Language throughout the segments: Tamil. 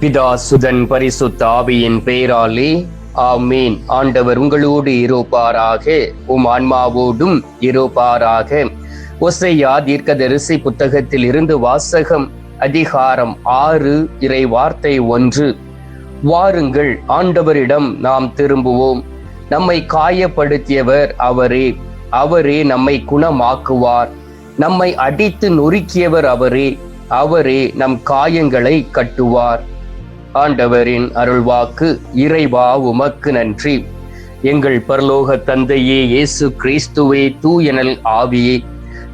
பிதா சுதன் பரிசுத்த ஆவியின் பெயராலே ஆமீன். ஆண்டவர் உங்களோடு இருப்பாராக உம் ஆன்மாவோடும் இருப்பாராக. ஒசையா தீர்க்கதரிசி புத்தகத்தில் இருந்து வாசகம் அதிகாரம் ஆறு இறை வார்த்தை ஒன்று. வாருங்கள் ஆண்டவரிடம் நாம் திரும்புவோம். நம்மை காயப்படுத்தியவர் அவரே. அவரே நம்மை குணமாக்குவார். நம்மை அடித்து நொறுக்கியவர் அவரே. அவரே நம் காயங்களை கட்டுவார். ஆண்டவரின் அருள்வாக்கு இறைவா உமக்கு நன்றி. எங்கள் பரலோக தந்தையே இயேசு கிறிஸ்துவே தூயனல் ஆவியே.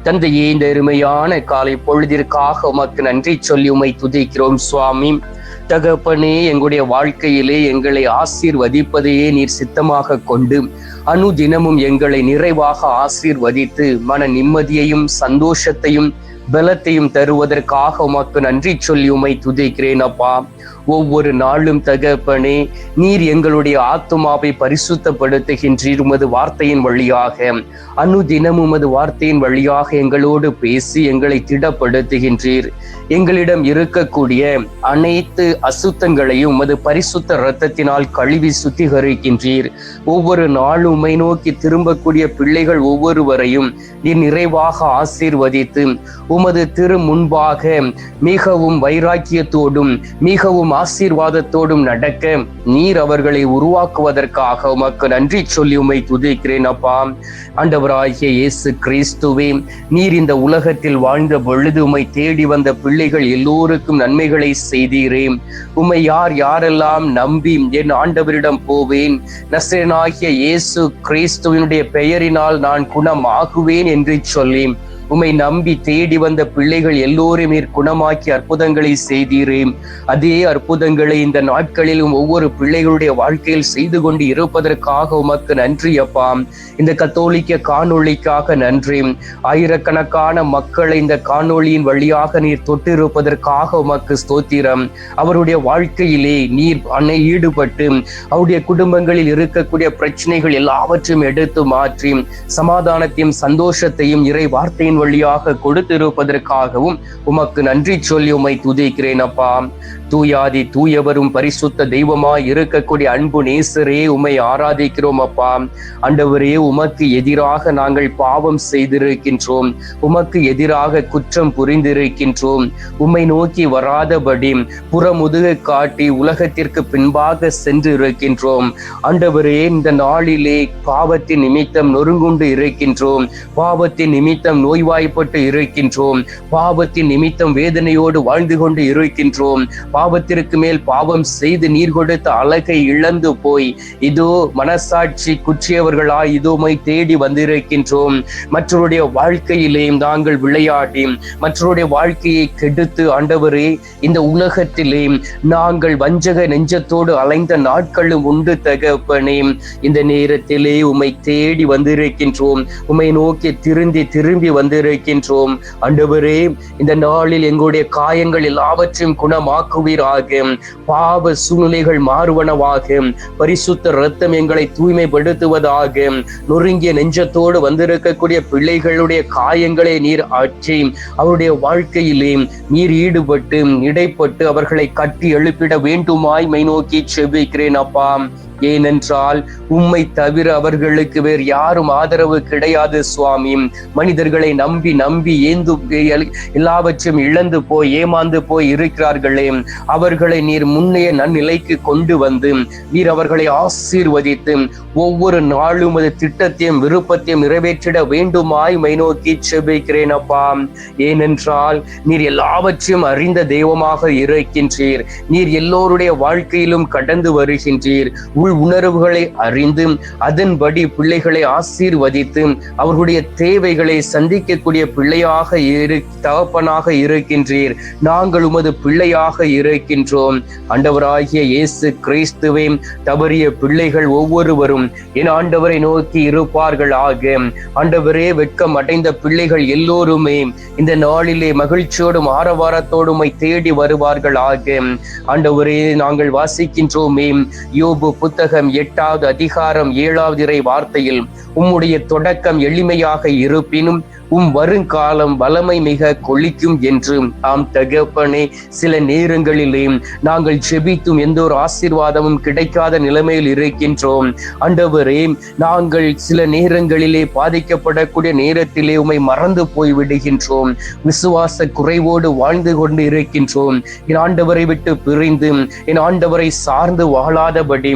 தந்தையே இந்த அருமையான காலை பொழுதிற்காக உமக்கு நன்றி சொல்லி உமை துதிக்கிறோம் சுவாமி. தகப்பனே எங்களுடைய வாழ்க்கையிலே எங்களை ஆசீர்வதிப்பதையே நீர் சித்தமாக கொண்டு அனுதினமும் எங்களை நிறைவாக ஆசீர்வதித்து மன நிம்மதியையும் சந்தோஷத்தையும் பலத்தையும் தருவதற்காக உமக்கு நன்றி சொல்லி உமை துதிக்கிறேன் அப்பா. ஒவ்வொரு நாளும் தகப்பனே நீர் எங்களுடைய ஆத்மாவை பரிசுத்தப்படுத்துகின்றீர் உமது வார்த்தையின் வழியாக. அனுதினம் உமது வார்த்தையின் வழியாக எங்களோடு பேசி எங்களை திடப்படுத்துகின்றீர். எங்களிடம் இருக்கக்கூடிய அனைத்து அசுத்தங்களையும் உமது பரிசுத்த இரத்தத்தினால் கழுவி சுத்திகரிக்கின்றீர். ஒவ்வொரு நாளும் உமை நோக்கி திரும்பக்கூடிய பிள்ளைகள் ஒவ்வொருவரையும் நீர் நிறைவாக ஆசீர்வதித்து உமது திரு முன்பாக மிகவும் வைராக்கியத்தோடும் மிகவும் ஆசீர்வாதத்தோடும் நடக்க நீர் அவர்களை உருவாக்குவதற்காக உமக்கு நன்றி சொல்லி உமை துதிக்கிறேன் அப்பா. ஆண்டவராகிய இயேசு கிறிஸ்துவே நீர் இந்த உலகத்தில் வாழ்ந்த பொழுது உமை தேடி வந்த பிள்ளைகள் எல்லோருக்கும் நன்மைகளை செய்தீரேன் உம்மை யார் யாரெல்லாம் நம்பி என் ஆண்டவரிடம் போவேன் நசரனாகிய இயேசு கிறிஸ்துவினுடைய பெயரினால் நான் குணமாகுவேன் என்று சொல்லி உமை நம்பி தேடி வந்த பிள்ளைகள் எல்லோருமே குணமாக்கி அற்புதங்களை செய்தீரே அதே அற்புதங்களை இந்த நாட்களிலும் ஒவ்வொரு பிள்ளைகளுடைய வாழ்க்கையில் செய்து கொண்டு இருப்பதற்காக உமக்கு நன்றி அப்பா. இந்த கத்தோலிக்க காணொளிக்காக நன்றி. ஆயிரக்கணக்கான மக்களை இந்த காணொளியின் வழியாக நீர் தொட்டிருப்பதற்காக உமக்கு ஸ்தோத்திரம். அவருடைய வாழ்க்கையிலே நீர் அன்னை ஈடுபட்டு அவருடைய குடும்பங்களில் இருக்கக்கூடிய பிரச்சனைகள் எல்லாவற்றையும் எடுத்து மாற்றி சமாதானத்தையும் சந்தோஷத்தையும் இறை வார்த்தையின் வழியாக கொடுத்திருப்பதற்காகவும் உமக்கு நன்றி சொல்லி உமை துதிக்கிறேன் அப்பா. தூயாதி தூயவரும் பரிசுத்த தெய்வமாய் இருக்கக்கூடிய அன்பு நேசரே உமை ஆராதிக்கிறோம் அப்பா. அண்டவரே உமக்கு எதிராக நாங்கள் பாவம் செய்திருக்கின்றோம். உமக்கு எதிராக குற்றம் புரிந்திருக்கின்றோம். உம்மை நோக்கி வராதபடி புறமுதுக காட்டி உலகத்திற்கு பின்பாக சென்று இருக்கின்றோம் ஆண்டவரே இந்த நாளிலே பாவத்தின் நிமித்தம் நொறுங்குண்டு இருக்கின்றோம். பாவத்தின் நிமித்தம் நோய் நோய்வாய்ப்பட்டு இருக்கின்றோம். பாவத்தின் நிமித்தம் வேதனையோடு வாழ்ந்து கொண்டு இருக்கின்றோம். பாவத்திற்கு மேல் பாவம் செய்து நீர் கொடுத்த அழகை இழந்து போய் இதோ மனசாட்சி குற்றியவர்களாய் இதோமை தேடி வந்திருக்கின்றோம். மற்றவருடைய வாழ்க்கையிலேயும் நாங்கள் விளையாடி மற்றவருடைய வாழ்க்கையை கெடுத்து ஆண்டவரே இந்த உலகத்திலே நாங்கள் வஞ்சக நெஞ்சத்தோடு அலைந்த நாட்களும் உண்டு தகப்பனே. இந்த நேரத்திலே உமை தேடி வந்திருக்கின்றோம். உமை நோக்கி திருந்தி திரும்பி வந்து கொண்டிருக்கின்றோம். அண்டவரே இந்த நாளில் எங்களுடைய காயங்கள் எல்லாவற்றையும் குணமாக்குவீராக. பாவ சூழ்நிலைகள் மாறுவனவாக. பரிசுத்த ரத்தம் எங்களை தூய்மைப்படுத்துவதாக. நொறுங்கிய நெஞ்சத்தோடு வந்திருக்கக்கூடிய பிள்ளைகளுடைய காயங்களை நீர் ஆற்றி அவருடைய வாழ்க்கையிலே நீர் ஈடுபட்டு இடைப்பட்டு அவர்களை கட்டி எழுப்பிட வேண்டுமாய் மை நோக்கி செபிக்கிறேன் அப்பா. ஏனென்றால் உம்மை தவிர அவர்களுக்கு வேறு யாரும் ஆதரவு கிடையாது சுவாமி. மனிதர்களை நம்பி நம்பி ஏந்து எல்லாவற்றையும் இழந்து போய் ஏமாந்து போய் இருக்கிறார்களே. அவர்களை நீர் முன்னைய நன்னிலைக்கு கொண்டு வந்து நீர் அவர்களை ஆசீர்வதித்து ஒவ்வொரு நாளும் அது திட்டத்தையும் விருப்பத்தையும் நிறைவேற்றிட வேண்டுமாய் மை நோக்கி செபிக்கிறேன் அப்பா. ஏனென்றால் நீர் எல்லாவற்றையும் அறிந்த தெய்வமாக இருக்கின்றீர். நீர் எல்லோருடைய வாழ்க்கையிலும் கடந்து வருகின்றீர். உள் உணர்வுகளை அறிந்து அதன்படி பிள்ளைகளை ஆசீர்வதித்து அவர்களுடைய தேவைகளை சந்திக்க சந்திக்கக்கூடிய பிள்ளையாக இரு தகப்பனாக இருக்கின்றீர். நாங்கள் உமது பிள்ளையாக இருக்கின்றோம். ஆண்டவராகிய இயேசு கிறிஸ்துவே தவறிய பிள்ளைகள் ஒவ்வொருவரும் என் ஆண்டவரை நோக்கி இருப்பார்கள் ஆக. ஆண்டவரே வெட்கம் அடைந்த பிள்ளைகள் எல்லோருமே இந்த நாளிலே மகிழ்ச்சியோடும் ஆரவாரத்தோடும் தேடி வருவார்கள் ஆக. ஆண்டவரே நாங்கள் வாசிக்கின்றோமே. யோபு புத்தகம் எட்டாவது அதிகாரம் ஏழாவது இறை வார்த்தையில் உம்முடைய தொடக்கம் எளிமையாக இருப்பினும் உம் வருங்காலம் வளமை மிக கொளிக்கும் என்று ஆம் தகப்பனே சில நேரங்களிலே நாங்கள் செபித்தும் எந்த ஒரு ஆசீர்வாதமும் கிடைக்காத நிலைமையில் இருக்கின்றோம். அண்டவரே நாங்கள் சில நேரங்களிலே பாதிக்கப்படக்கூடிய நேரத்திலே உம்மை மறந்து போய் விடுகின்றோம். விசுவாச குறைவோடு வாழ்ந்து கொண்டு இருக்கின்றோம். என் ஆண்டவரை விட்டு பிரிந்து என் ஆண்டவரை சார்ந்து வாழாதபடி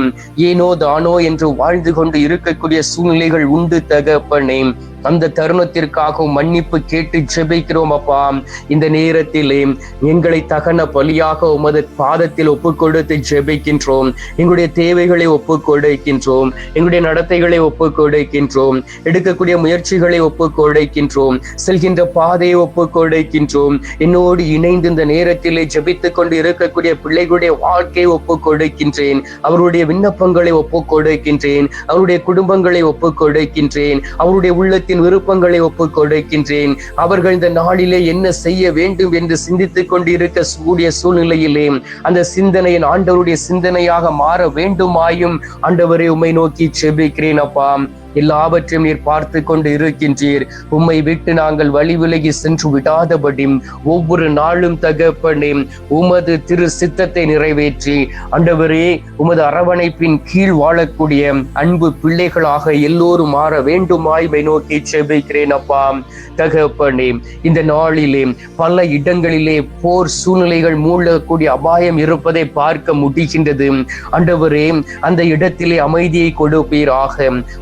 ஏனோ தானோ என்று வாழ்ந்து கொண்டு இருக்கக்கூடிய சூழ்நிலைகள் உண்டு தகப்பனே. அந்த தருணத்திற்காக மன்னிப்பு கேட்டு ஜெபிக்கிறோம் அப்பா. இந்த நேரத்திலே எங்களை தகன பலியாக உமது பாதத்தில் ஒப்புக்கொடுத்து ஜெபிக்கின்றோம். எங்களுடைய தேவைகளை ஒப்புக்கொடுக்கின்றோம். எங்களுடைய நடத்தைகளை ஒப்புக்கொடுக்கின்றோம். எடுக்கக்கூடிய முயற்சிகளை ஒப்புக்கொடுக்கின்றோம். செல்கின்ற பாதையை ஒப்புக்கொடுக்கின்றோம். என்னோடு இணைந்து இந்த நேரத்திலே ஜெபித்துக் கொண்டு இருக்கக்கூடிய பிள்ளைகளுடைய வாழ்க்கையை ஒப்புக்கொடுக்கின்றேன். அவருடைய விண்ணப்பங்களை ஒப்புக்கொடுக்கின்றேன். அவருடைய குடும்பங்களை ஒப்பு கொடுக்கின்றேன் அவருடைய உள்ளத்தின் விருப்பங்களை ஒப்புக் கொடுக்கின்றேன். அவர்கள் இந்த நாளிலே என்ன செய்ய வேண்டும் என்று சிந்தித்துக் கொண்டிருக்க கூடிய சூழ்நிலையிலே அந்த சிந்தனையின் ஆண்டவருடைய சிந்தனையாக மாற வேண்டுமாயும் ஆண்டவரை உம்மை நோக்கி செபிக்கிறேன் அப்பா. எல்லாவற்றையும் நீர் பார்த்து கொண்டு இருக்கின்றீர். உம்மை விட்டு நாங்கள் வழி விலகி சென்று விடாதபடி ஒவ்வொரு நாளும் தகப்பனே உமது திரு சித்தத்தை நிறைவேற்றி அண்டவரே உமது அரவணைப்பின் கீழ் வாழக்கூடிய அன்பு பிள்ளைகளாக எல்லோரும் மாற வேண்டுமாய்மை நோக்கி செபிக்கிறேன் அப்பா. தகப்பனே இந்த நாளிலே பல இடங்களிலே போர் சூழ்நிலைகள் மூழ்கக்கூடிய அபாயம் இருப்பதை பார்க்க முடிகின்றது. அண்டவரே அந்த இடத்திலே அமைதியை கொடுப்பீராக.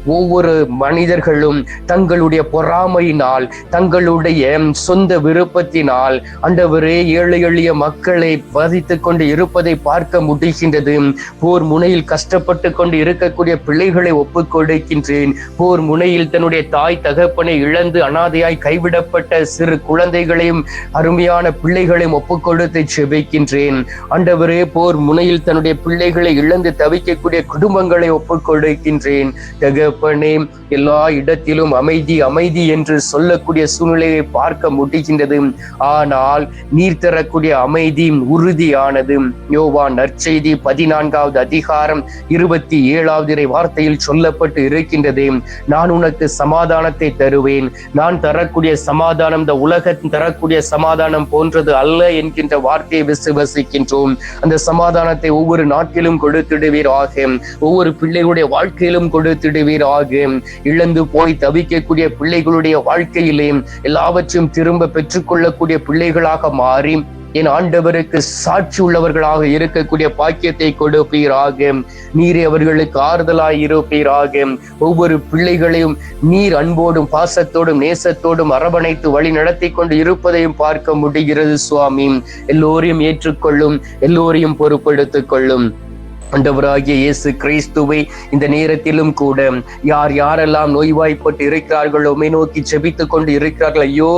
ஒவ்வொரு மனிதர்களும் தங்களுடைய பொறாமையினால் தங்களுடைய சொந்த விருப்பத்தினால் அண்டவரே ஏழை எளிய மக்களை பதித்துக் கொண்டு இருப்பதை பார்க்க முடிகின்றது. போர் முனையில் கஷ்டப்பட்டு கொண்டு இருக்கக்கூடிய பிள்ளைகளை ஒப்புக் கொடுக்கின்றேன் போர் முனையில் தன்னுடைய தாய் தகப்பனை இழந்து அனாதையாய் கைவிடப்பட்ட சிறு குழந்தைகளையும் அருமையான பிள்ளைகளையும் ஒப்புக்கொடுத்து செபிக்கின்றேன். ஆண்டவரே போர் முனையில் தன்னுடைய பிள்ளைகளை இழந்து தவிக்கக்கூடிய குடும்பங்களை ஒப்புக்கொடுக்கின்றேன். தகப்பனே எல்லா இடத்திலும் அமைதி அமைதி என்று சொல்லக்கூடிய சூழ்நிலையை பார்க்க முடிகின்றது. ஆனால் நீர் தரக்கூடிய அமைதி உறுதியானது. யோவான் நற்செய்தி பதினான்காவது அதிகாரம் இருபத்தி ஏழாவது வார்த்தையில் சொல்லப்பட்டு இருக்கின்றது. நான் உனக்கு சமாதானத்தை தருவேன். நான் தரக்கூடிய சமாதானம் இந்த உலகம் தரக்கூடிய சமாதானம் போன்றது அல்ல என்கின்ற வார்த்தையை விசுவசிக்கின்றோம் அந்த சமாதானத்தை ஒவ்வொரு நாட்டிலும் கொடுத்திடுவீராக. ஒவ்வொரு பிள்ளைகளுடைய வாழ்க்கையிலும் கொடுத்திடுவீராக. இழந்து போய் தவிக்கக்கூடிய பிள்ளைகளுடைய வாழ்க்கையிலே எல்லாவற்றையும் திரும்ப பெற்றுக்கொள்ளக்கூடிய பிள்ளைகளாக மாறி என் ஆண்டவருக்கு சாட்சி உள்ளவர்களாக இருக்கக்கூடிய பாக்கியத்தை கொடுப்பீராக. நீர் அவர்களுக்கு ஆறுதலாய் இருப்பீராக. ஒவ்வொரு பிள்ளைகளையும் நீர் அன்போடும் பாசத்தோடும் நேசத்தோடும் அரவணைத்து வழி நடத்தி கொண்டு இருப்பதையும் பார்க்க முடிகிறது சுவாமி. எல்லோரையும் ஏற்றுக்கொள்ளும் எல்லோரையும் பொறுப்படுத்திக் கொள்ளும். ஆண்டவராகிய இயேசு கிறிஸ்துவை இந்த நேரத்திலும் கூட யார் யாரெல்லாம் நோய்வாய்ப்பட்டு இருக்கிறார்களோ உமை நோக்கி செபித்து கொண்டு இருக்கிறார்கள் ஐயோ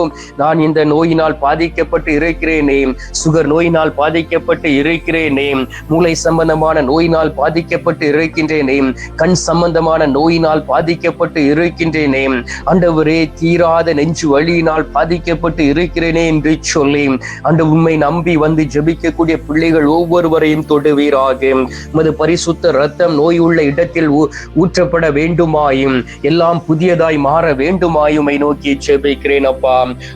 நான் இந்த நோயினால் பாதிக்கப்பட்டு இருக்கிறேனே சுகர் நோயினால் பாதிக்கப்பட்டு இருக்கிறேனே மூளை சம்பந்தமான நோயினால் பாதிக்கப்பட்டு இருக்கின்றேனே கண் சம்பந்தமான நோயினால் பாதிக்கப்பட்டு இருக்கின்றேனே ஆண்டவரே தீராத நெஞ்சு வழியினால் பாதிக்கப்பட்டு இருக்கிறேனே என்று சொல்லி அந்த உண்மை நம்பி வந்து ஜபிக்கக்கூடிய பிள்ளைகள் ஒவ்வொருவரையும் தொடுவீராக. உமது பரிசுத்த ரத்தம் நோய் உள்ள இடத்தில் ஊற்றப்பட வேண்டுமாயும் எல்லாம் புதியதாய் மாற வேண்டுமாயுமை நோக்கி செபிக்கிறேன் அப்பா.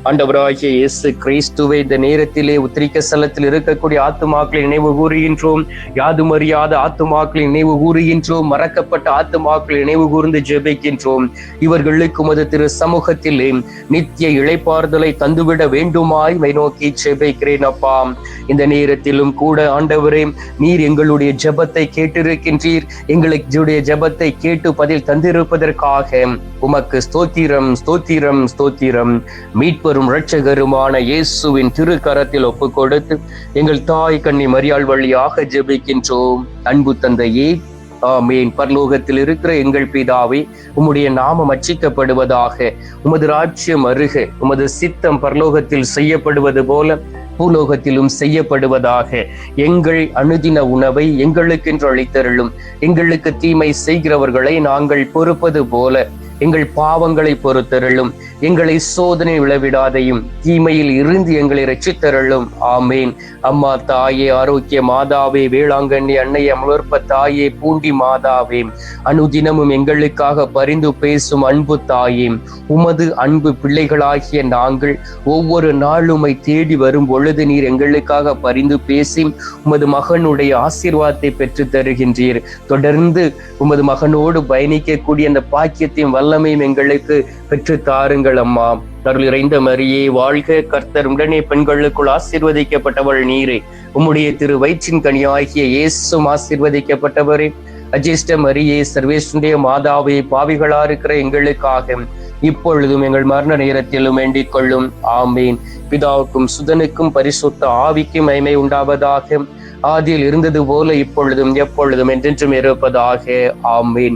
ஆண்டவராகிய இயேசு கிறிஸ்துவை இந்த நேரத்திலே உத்திரிக்க ஸ்தலத்தில் இருக்கக்கூடிய ஆத்துமாக்களை நினைவு கூறுகின்றோம். யாதும் அறியாத ஆத்துமாக்களை நினைவு கூறுகின்றோம். மறக்கப்பட்ட ஆத்துமாக்களை நினைவு கூர்ந்து ஜெபிக்கின்றோம். இவர்களுக்கு மது திரு சமூகத்திலே நித்திய இழைப்பாறுதலை தந்துவிட வேண்டுமாய் மை நோக்கி செபிக்கிறேன் அப்பா. இந்த நேரத்திலும் கூட ஆண்டவரே நீர் எங்களுடைய ஜெபத்தை ஜபத்தை கேட்டிருக்கின்றீர். எங்களுடைய ஜபத்தை கேட்டு பதில் தந்திருப்பதற்காக உமக்கு ஸ்தோத்திரம் ஸ்தோத்திரம் ஸ்தோத்திரம். மீட்பெரும் இரட்சகருமான இயேசுவின் திருக்கரத்தில் ஒப்பு கொடுத்து எங்கள் தாய் கண்ணி மரியாள் வழியாக ஜெபிக்கின்றோம். அன்பு தந்தையே ஆமீன். பரலோகத்தில் இருக்கிற எங்கள் பிதாவே உம்முடைய நாமம் அச்சிக்கப்படுவதாக உமது ராஜ்யம் அருக உமது சித்தம் பரலோகத்தில் செய்யப்படுவது போல பூலோகத்திலும் செய்யப்படுவதாக எங்கள் அணுதின உணவை எங்களுக்கென்று அளித்தருளும். எங்களுக்கு தீமை செய்கிறவர்களை நாங்கள் பொறுப்பது போல எங்கள் பாவங்களை பொறுத்தருளும். எங்களை சோதனை விளைவிடாதையும் தீமையில் இருந்து எங்களை ரட்சித்தருளும் ஆமேன். அம்மா தாயே ஆரோக்கிய மாதாவே வேளாங்கண்ணி அன்னை அமலர்ப்ப தாயே பூண்டி மாதாவே. அனுதினமும் எங்களுக்காக பரிந்து பேசும் அன்பு தாயே. உமது அன்பு பிள்ளைகளாகிய நாங்கள் ஒவ்வொரு நாளுமை தேடி வரும் பொழுது நீர் எங்களுக்காக பரிந்து பேசி உமது மகனுடைய ஆசீர்வாதத்தை பெற்று தருகின்றீர் தொடர்ந்து உமது மகனோடு பயணிக்கக்கூடிய அந்த பாக்கியத்தையும் வல்ல வல்லமையும் எங்களுக்கு பெற்று தாருங்கள் அம்மா. அருள் இறைந்த மரியே வாழ்க கர்த்தர். உடனே பெண்களுக்குள் ஆசீர்வதிக்கப்பட்டவள் நீரே. உம்முடைய திரு வயிற்றின் கனியாகிய இயேசும் ஆசீர்வதிக்கப்பட்டவரே. அஜிஷ்ட மரியே சர்வேஸ்வருடைய மாதாவே பாவிகளா இருக்கிற எங்களுக்காக இப்பொழுதும் எங்கள் மரண நேரத்திலும் வேண்டிக் கொள்ளும். ஆமீன். பிதாவுக்கும் சுதனுக்கும் பரிசுத்த ஆவிக்கும் மைமை உண்டாவதாக. ஆதியில் இருந்தது போல இப்பொழுதும் எப்பொழுதும் என்றென்றும் இருப்பதாக. ஆமீன்.